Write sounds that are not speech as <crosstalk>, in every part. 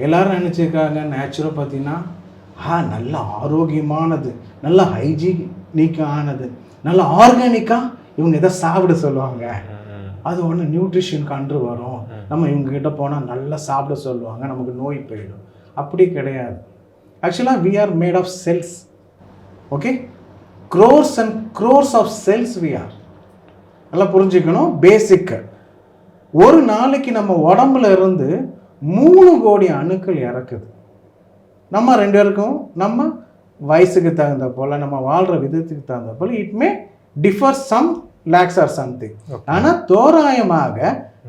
எல்லாரும் நினச்சிருக்காங்க நேச்சுரோபதினா ஆ நல்ல ஆரோக்கியமானது நல்ல ஹைஜீனிக்கானது நல்ல ஆர்கானிக்காக இவங்க எதை சாப்பிட சொல்லுவாங்க. அது ஒன்று நியூட்ரிஷன் கன்று வரும். நம்ம இவங்க கிட்ட போனால் நல்லா சாப்பிட சொல்லுவாங்க நமக்கு நோய் போயிடும். அப்படி கிடையாது. ஆக்சுவலாக we are made of cells okay crores and crores of cells we are நல்லா புரிஞ்சுக்கணும்? பேசிக் ஒரு நாளைக்கு நம்ம உடம்புல இருந்து மூணு கோடி அணுக்கள் இறக்குது. நம்ம ரெண்டு பேருக்கும் நம்ம வயசுக்கு தகுந்த போல் நம்ம வாழ்கிற விதத்துக்கு தகுந்த போல் it may differ some lakhs or something ஆனால் தோராயமாக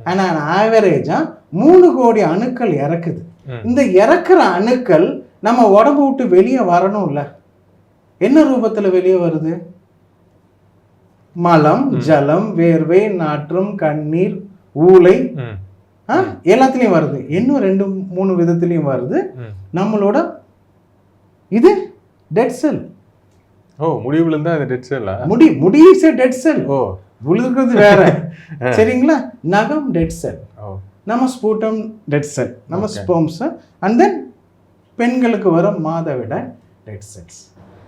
ஆனால் ஆவரேஜாக மூணு கோடி அணுக்கள் இறக்குது. இந்த இறக்குற அணுக்கள் நம்ம உடம்பு விட்டு வெளியே வரணும்ல. என்ன ரூபத்தில் வெளியே வருது? மலம் ஜலம் வேர்வை நாற்றம் கண்ணீர் ஆ, எல்லாத்துலேயும் வருது. இன்னும் ரெண்டு மூணு விதத்துலேயும் வருது. நம்மளோட இது டெட் செல் ஓ முடிவுல இருந்தா அது டெட் செல்லா முடி முடி இஸ் டெட் செல் ஓ. உழுதுறது வேற. <laughs> சரிங்களா? நகம் டெட் செல் ஓ. நம்ம ஸ்பூட்டம் டெட் செல் நம்ம. ஸ்போம்ஸ் அண்ட் தென் பெண்களுக்கு வர மாதவிட டெட் செல்ஸ்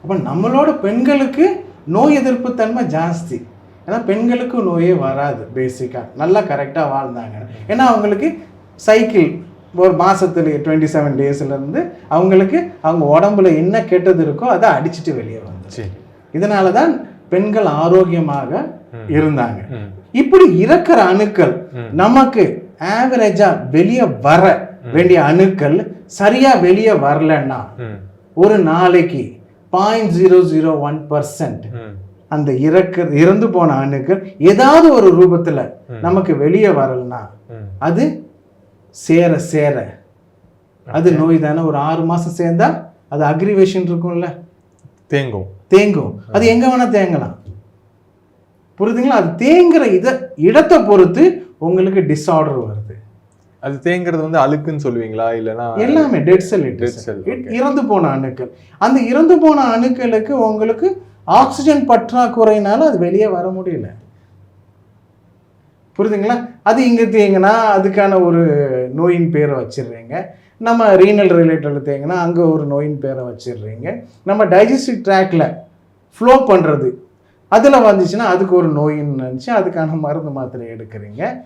அப்போ நம்மளோட பெண்களுக்கு நோய் எதிர்ப்பு தன்மை ஜாஸ்தி. ஏன்னா பெண்களுக்கு நோயே வராது பேசிக்காக நல்லா கரெக்டாக வாழ்ந்தாங்க. ஏன்னா அவங்களுக்கு சைக்கிள் ஒரு மாதத்துல டுவெண்ட்டி செவன் டேஸ்லேருந்து அவங்களுக்கு அவங்க உடம்புல என்ன கெட்டது இருக்கோ அதை அடிச்சிட்டு வெளியே வந்து சரி. இதனால தான் பெண்கள் ஆரோக்கியமாக இருந்தாங்க. இப்படி இறக்குற அணுக்கள். நமக்கு ஆவரேஜா வெளியே வர வேண்டிய அணுக்கள் சரியா வெளியே வரலன்னா ஒரு நாளைக்கு point zero zero one percent அந்த இறக்கு இறந்து போன அணுக்கள் ஏதாவது ஒரு ரூபத்துல நமக்கு வெளியே வரலனா அது சேர சேர. அது நோய் தானே. ஒரு ஆறு மாசம் சேர்ந்தா அது அக்ரிவேஷன் இருக்கும்ல. தேங்கும். தேங்கும். அது எங்க வேணா தேங்கலாம். புரியுதுங்களா? அது தேங்குற இத இடத்தை பொறுத்து உங்களுக்கு டிஸார்டர் வருது. அது தேங்கிறது வந்து அழுக்குன்னு சொல்லுவீங்களா? இல்லனா எல்லாமே டெட் செல் cell, okay. இறந்து போன அணுக்கள் அந்த இறந்து போன அணுக்களுக்கு உங்களுக்கு ஆக்சிஜன் பற்றாக்குறையினால அது வெளியே வர முடியல. புரியுதுங்களா? அது இங்கே தேங்கினா அதுக்கான ஒரு நோயின் பேரை வச்சிடுறீங்க. நம்ம ரீனல் ரிலேட்டடில் தேங்கன்னா அங்கே ஒரு நோயின் பேரை வச்சிடுறீங்க. நம்ம டைஜஸ்டிவ் ட்ராக்ல ஃப்ளோ பண்ணுறது அதில் வந்துச்சுன்னா அதுக்கு ஒரு நோயின்னு நினச்சி அதுக்கான மருந்து மாத்திரை எடுக்கிறீங்க.